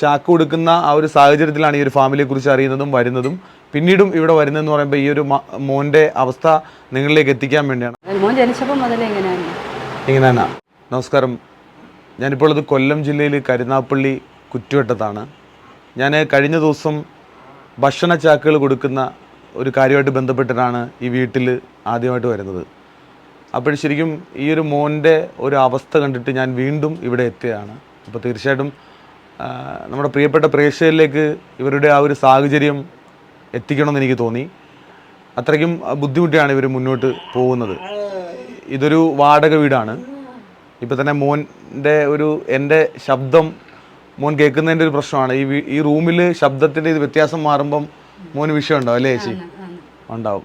ചാക്ക് കൊടുക്കുന്ന ആ ഒരു സാഹചര്യത്തിലാണ് ഈ ഒരു ഫാമിലിയെ കുറിച്ച് അറിയുന്നതും വരുന്നതും. പിന്നീടും ഇവിടെ വരുന്നതെന്ന് പറയുമ്പോൾ ഈ ഒരു മോന്റെ മോന്റെ അവസ്ഥ നിങ്ങളിലേക്ക് എത്തിക്കാൻ വേണ്ടിയാണ്. മോൻ ജനിച്ചപ്പോൾ മുതലേ ഇങ്ങനെയാണ് നമസ്കാരം. ഞാനിപ്പോൾ അത് കൊല്ലം ജില്ലയിൽ കരുനാപ്പള്ളി കുറ്റുവട്ടത്താണ്. ഞാൻ കഴിഞ്ഞ ദിവസം ഭക്ഷണ ചാക്കുകൾ കൊടുക്കുന്ന ഒരു കാര്യമായിട്ട് ബന്ധപ്പെട്ടിട്ടാണ് ഈ വീട്ടിൽ ആദ്യമായിട്ട് വരുന്നത്. അപ്പോൾ ശരിക്കും ഈ ഒരു മോന്റെ ഒരു അവസ്ഥ കണ്ടിട്ട് ഞാൻ വീണ്ടും ഇവിടെ എത്തിയതാണ് അപ്പോൾ തീർച്ചയായിട്ടും നമ്മുടെ പ്രിയപ്പെട്ട പ്രേക്ഷകരിലേക്ക് ഇവരുടെ ആ ഒരു സാഹചര്യം എത്തിക്കണമെന്ന് എനിക്ക് തോന്നി. അത്രയ്ക്കും ബുദ്ധിമുട്ടിയാണ് ഇവർ മുന്നോട്ട് പോകുന്നത്. ഇതൊരു വാടക വീടാണ്. ഇപ്പം തന്നെ മോന്റെ ഒരു എന്റെ ശബ്ദം മോൻ കേൾക്കുന്നതിന്റെ ഒരു പ്രശ്നമാണ്. ഈ ഈ റൂമിൽ ശബ്ദത്തിന്റെ ഇത് വ്യത്യാസം മാറുമ്പം മോന് വിഷയം ഉണ്ടാവും അല്ലേ ചേച്ചി? ഉണ്ടാവും.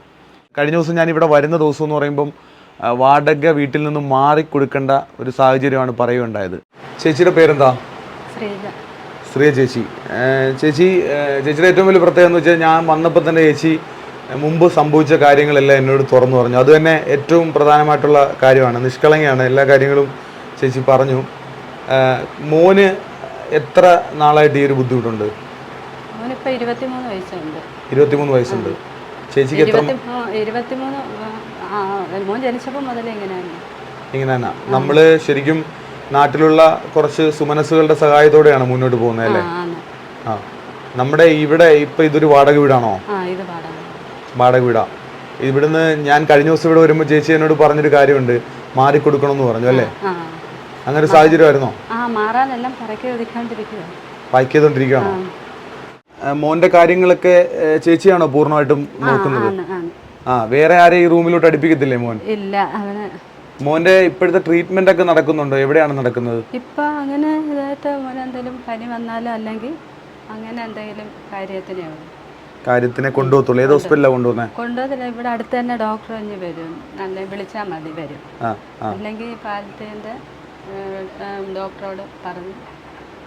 കഴിഞ്ഞ ദിവസം ഞാൻ ഇവിടെ വരുന്ന ദിവസം എന്ന് പറയുമ്പം വാടക വീട്ടിൽ നിന്ന് മാറി കൊടുക്കേണ്ട ഒരു സാഹചര്യമാണ് പറയുകയുണ്ടായത്. ചേച്ചിയുടെ പേരെന്താ? ശ്രീയ ചേച്ചി. ചേച്ചി ചേച്ചിയുടെ ഏറ്റവും വലിയ പ്രത്യേകത എന്ന് വെച്ചാൽ ഞാൻ വന്നപ്പോൾ തന്നെ ചേച്ചി മുമ്പ് സംഭവിച്ച കാര്യങ്ങളെല്ലാം എന്നോട് തുറന്നു പറഞ്ഞു. അത് തന്നെ ഏറ്റവും പ്രധാനമായിട്ടുള്ള കാര്യമാണ്. നിഷ്കളങ്കയാണ്. എല്ലാ കാര്യങ്ങളും ചേച്ചി പറഞ്ഞു. മോന് എത്ര നാളായിട്ട് ഈ ഒരു ബുദ്ധിമുട്ടുണ്ട്? ഇരുപത്തിമൂന്ന് വയസ്സുണ്ട്. ചേച്ചിക്ക് എത്ര ഇരുപത്തിമൂന്ന് മോൻ ജനിച്ചപ്പോൾ മുതലേ ഇങ്ങനെയാണ് ഇങ്ങനെ നമ്മൾ നമ്മൾ ശരിക്കും നാട്ടിലുള്ള കുറച്ച് സുമനസ്സുകളുടെ സഹായത്തോടെയാണ് മുന്നോട്ട് പോകുന്നത് അല്ലേ? ആ നമ്മുടെ ഇവിടെ ഇപ്പൊ ഇതൊരു വാടക വീടാണോ? വാടക വീടാ. ഇവിടുന്ന് ഞാൻ കഴിഞ്ഞ ദിവസം ഇവിടെ വരുമ്പോൾ ചേച്ചി എന്നോട് പറഞ്ഞൊരു കാര്യമുണ്ട്. മാറി കൊടുക്കണമെന്ന് പറഞ്ഞു അല്ലേ? അങ്ങനെ ഒരു സാഹചര്യമായിരുന്നോ ചെയ്തോണ്ടിരിക്കുകയാണോ മോന്റെ കാര്യങ്ങളൊക്കെ ചേച്ചിയാണോ പൂർണമായിട്ടും നോക്കുന്നത്? ആ വേറെ ആരെയും ഈ റൂമിലോട്ട് അടുപ്പിക്കത്തില്ലേ മോൻ? ഇല്ല അവന് മോന്റെ ഇപ്പോഴത്തെ ട്രീറ്റ്മെന്റ് ഒക്കെ നടക്കുന്നുണ്ടോ? എവിടെയാണ് നടക്കുന്നത്? ഇപ്പൊ അങ്ങനെ ഇതായിട്ട് മോനെ എന്തെങ്കിലും പനി വന്നാലോ അല്ലെങ്കിൽ അങ്ങനെ എന്തെങ്കിലും കാര്യത്തിനേ കാര്യത്തിനെ കൊണ്ടുപോകത്തുള്ളൂ. ഏത് ഹോസ്പിറ്റലാണ് കൊണ്ടുപോകുന്നത് കൊണ്ടുപോകത്തില്ല. ഇവിടെ അടുത്ത് തന്നെ ഡോക്ടർ തന്നെ വരും. നല്ല വിളിച്ചാൽ മതി വരും. അല്ലെങ്കിൽ പാലത്തിന്റെ ഡോക്ടറോട് പറഞ്ഞ്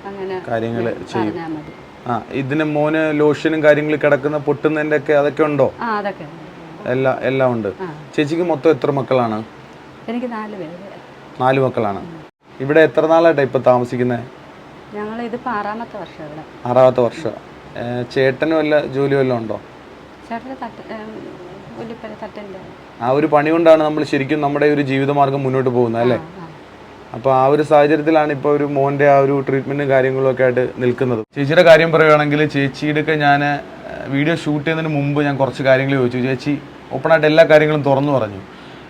അങ്ങനെ കാര്യങ്ങൾ ചെയ്യാൻ പറഞ്ഞാൽ മതി. ആ ഇതിന് മോന് ലോഷനും കാര്യങ്ങളും കിടക്കുന്ന പൊട്ടുന്നതിന്റെ ഒക്കെ അതൊക്കെ ഉണ്ടോ? അതൊക്കെ. എല്ലാം എല്ലാം ഉണ്ട്. ചേച്ചിക്ക് മൊത്തം എത്ര മക്കളാണ്? എനിക്ക് നാല് പേര്. നാല് മക്കളാണ്. ഇവിടെ എത്ര നാളായിട്ടാണ് ഇപ്പൊ താമസിക്കുന്നത് ഞങ്ങൾ ഇതിപ്പോൾ ആറാമത്തെ വർഷം ഇവിടെ. ആറാമത്തെ വർഷം. ചേട്ടന് വല്ല ജോലി വല്ലതും ഉണ്ടോ? ചേട്ടന് തട്ട് ആ ഒരു പണി കൊണ്ടാണ് നമ്മൾ ശരിക്കും നമ്മുടെ ഒരു ജീവിതമാർഗം മുന്നോട്ട് പോകുന്നത് അല്ലേ? അപ്പൊ അപ്പോൾ ആ ഒരു സാഹചര്യത്തിലാണ് ഇപ്പോൾ ഒരു മോന്റെ ആ ഒരു ട്രീറ്റ്മെന്റും കാര്യങ്ങളും ഒക്കെ ആയിട്ട് നിൽക്കുന്നത്. ചേച്ചിയുടെ കാര്യം പറയുകയാണെങ്കിൽ ചേച്ചിയുടെ ഒക്കെ ഞാൻ വീഡിയോ ഷൂട്ട് ചെയ്യുന്നതിന് മുമ്പ് ഞാൻ കുറച്ച് കാര്യങ്ങൾ ചോദിച്ചു. ചേച്ചി ഓപ്പണായിട്ട് എല്ലാ കാര്യങ്ങളും തുറന്നു പറഞ്ഞു.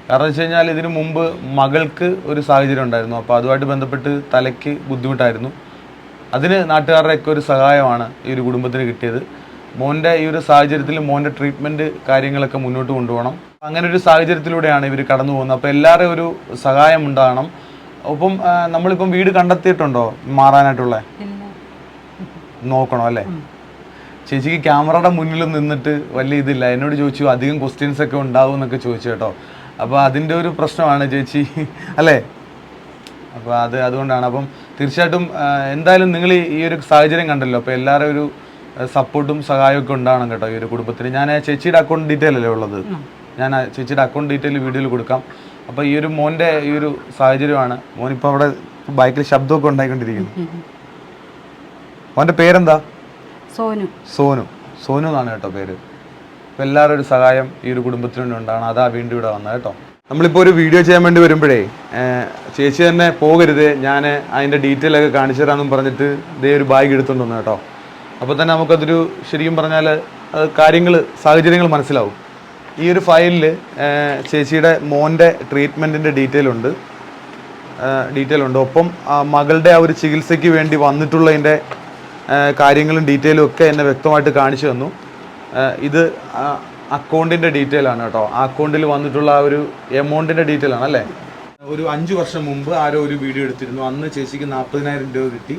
കാരണം വെച്ച് കഴിഞ്ഞാൽ ഇതിനു മുമ്പ് മകൾക്ക് ഒരു സാഹചര്യം ഉണ്ടായിരുന്നു. അപ്പോൾ അതുമായിട്ട് ബന്ധപ്പെട്ട് തലയ്ക്ക് ബുദ്ധിമുട്ടായിരുന്നു. അതിന് നാട്ടുകാരുടെയൊക്കെ ഒരു സഹായമാണ് ഈ ഒരു കുടുംബത്തിന് കിട്ടിയത്. മോന്റെ ഈ ഒരു സാഹചര്യത്തിൽ മോന്റെ ട്രീറ്റ്മെന്റ് കാര്യങ്ങളൊക്കെ മുന്നോട്ട് കൊണ്ടുപോകണം. അങ്ങനെ ഒരു സാഹചര്യത്തിലൂടെയാണ് ഇവർ കടന്നു പോകുന്നത്. അപ്പോൾ എല്ലാവരുടെയും ഒരു സഹായം ഉണ്ടാകണം. ഒപ്പം നമ്മളിപ്പം വീട് കണ്ടെത്തിയിട്ടുണ്ടോ? മാറാനായിട്ടുള്ള? നോക്കണം അല്ലേ? ചേച്ചിക്ക് ക്യാമറയുടെ മുന്നിൽ നിന്നിട്ട് വലിയ ഇതില്ല. എന്നോട് ചോദിച്ചു അധികം ക്വസ്റ്റ്യൻസ് ഒക്കെ ഉണ്ടാവും എന്നൊക്കെ ചോദിച്ചു കേട്ടോ. അപ്പോൾ അതിന്റെ ഒരു പ്രശ്നമാണ് ചേച്ചി. അല്ലേ? അപ്പോൾ അത് അതുകൊണ്ടാണ്. അപ്പം തീർച്ചയായിട്ടും എന്തായാലും നിങ്ങൾ ഈ ഒരു സാഹചര്യം കണ്ടല്ലോ. അപ്പോൾ എല്ലാവരും ഒരു സപ്പോർട്ടും സഹായമൊക്കെ ഉണ്ടാവണം കേട്ടോ ഈ ഒരു കുടുംബത്തിന്. ഞാൻ ചേച്ചിയുടെ അക്കൗണ്ട് ഡീറ്റെയിൽ അല്ലേ ഉള്ളത്? ഞാൻ ചേച്ചിയുടെ അക്കൗണ്ട് ഡീറ്റെയിൽ വീഡിയോയിൽ കൊടുക്കാം. അപ്പോൾ ഈ ഒരു മോന്റെ ഈ ഒരു സാഹചര്യമാണ്. മോനിപ്പോൾ അവിടെ ബൈക്കിൽ ശബ്ദമൊക്കെ ഉണ്ടായിക്കൊണ്ടിരിക്കുന്നു. മോന്റെ പേരെന്താ? സോനു. സോനു. സോനു എന്നാണ് കേട്ടോ പേര്. അപ്പോൾ എല്ലാവരും ഒരു സഹായം ഈ ഒരു കുടുംബത്തിന് വേണ്ടി ഉണ്ടാണ് അതാ വീണ്ടും ഇവിടെ വന്നത് കേട്ടോ. നമ്മളിപ്പോൾ ഒരു വീഡിയോ ചെയ്യാൻ വേണ്ടി വരുമ്പോഴേ ചേച്ചി തന്നെ പോകരുത്. ഞാൻ അതിന്റെ ഡീറ്റെയിൽ ഒക്കെ കാണിച്ചു തരാമെന്നും പറഞ്ഞിട്ട് ഇതേ ഒരു ബാഗ് എടുത്തുകൊണ്ട് വന്നു കേട്ടോ. അപ്പോൾ തന്നെ നമുക്കതൊരു ശരിക്കും പറഞ്ഞാൽ കാര്യങ്ങൾ സാഹചര്യങ്ങൾ മനസ്സിലാവും. ഈ ഒരു ഫയലിൽ ചേച്ചിയുടെ മോന്റെ ട്രീറ്റ്മെന്റിന്റെ ഡീറ്റെയിൽ ഉണ്ട്. ഡീറ്റെയിൽ ഉണ്ട്. ഒപ്പം മകളുടെ ആ ഒരു ചികിത്സയ്ക്ക് വേണ്ടി വന്നിട്ടുള്ളതിന്റെ കാര്യങ്ങളും ഡീറ്റെയിലും ഒക്കെ എന്നെ വ്യക്തമായിട്ട് കാണിച്ചു തന്നു. ഇത് അക്കൗണ്ടിന്റെ ഡീറ്റെയിൽ ആണ് കേട്ടോ. ആ അക്കൗണ്ടിൽ വന്നിട്ടുള്ള ആ ഒരു എമൗണ്ടിന്റെ ഡീറ്റെയിൽ ആണ് അല്ലേ? ഒരു അഞ്ച് വർഷം മുമ്പ് ആരോ ഒരു വീഡിയോ എടുത്തിരുന്നു. അന്ന് ചേച്ചിക്ക് നാൽപ്പതിനായിരം രൂപ കിട്ടി.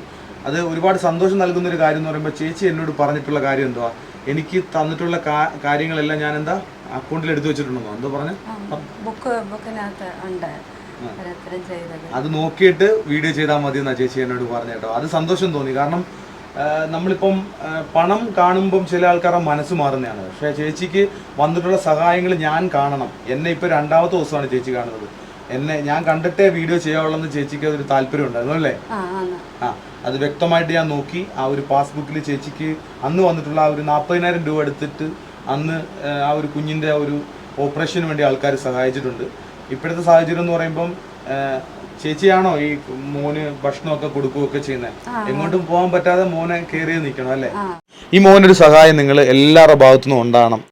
അത് ഒരുപാട് സന്തോഷം നൽകുന്ന ഒരു കാര്യം എന്ന് പറയുമ്പോൾ ചേച്ചി എന്നോട് പറഞ്ഞിട്ടുള്ള കാര്യം എന്തുവാ? എനിക്ക് തന്നിട്ടുള്ള കാര്യങ്ങളെല്ലാം ഞാൻ എന്താ അക്കൗണ്ടിൽ എടുത്തു വെച്ചിട്ടുണ്ടോ എന്തോ പറഞ്ഞു? ബുക്ക് ബുക്കിനകത്ത് ഉണ്ട്. അത് നോക്കിയിട്ട് വീഡിയോ ചെയ്താൽ മതി എന്നാ ചേച്ചി എന്നോട് പറഞ്ഞു കേട്ടോ. അത് സന്തോഷം തോന്നി. കാരണം നമ്മളിപ്പം പണം കാണുമ്പം ചില ആൾക്കാരുടെ മനസ്സ് മാറുന്നതാണ്. പക്ഷേ ചേച്ചിക്ക് വന്നിട്ടുള്ള സഹായങ്ങൾ ഞാൻ കാണണം. എന്നെ ഇപ്പോൾ രണ്ടാമത്തെ ദിവസമാണ് ചേച്ചി കാണുന്നത്. എന്നെ ഞാൻ കണ്ടിട്ടേ വീഡിയോ ചെയ്യാവുള്ളെന്ന് ചേച്ചിക്ക് അതൊരു താല്പര്യം ഉണ്ടായിരുന്നു അല്ലേ? ആ അത് വ്യക്തമായിട്ട് ഞാൻ നോക്കി. ആ ഒരു പാസ്ബുക്കിൽ ചേച്ചിക്ക് അന്ന് വന്നിട്ടുള്ള ആ ഒരു നാൽപ്പതിനായിരം രൂപ എടുത്തിട്ട് അന്ന് ആ, ഒരു കുഞ്ഞിന്റെ ആ ഒരു ഓപ്പറേഷന് വേണ്ടി ആൾക്കാർ സഹായിച്ചിട്ടുണ്ട്. ഇപ്പോഴത്തെ സാഹചര്യം എന്ന് പറയുമ്പം ചേച്ചിയാണോ ഈ മോന് ഭക്ഷണമൊക്കെ കൊടുക്കുകയൊക്കെ ചെയ്യുന്നത് എങ്ങോട്ടും പോകാൻ പറ്റാതെ മോനെ കയറി നിൽക്കണം അല്ലേ? ഈ മോനൊരു സഹായം നിങ്ങൾ എല്ലാവരുടെ ഭാഗത്തുനിന്നും ഉണ്ടാകണം.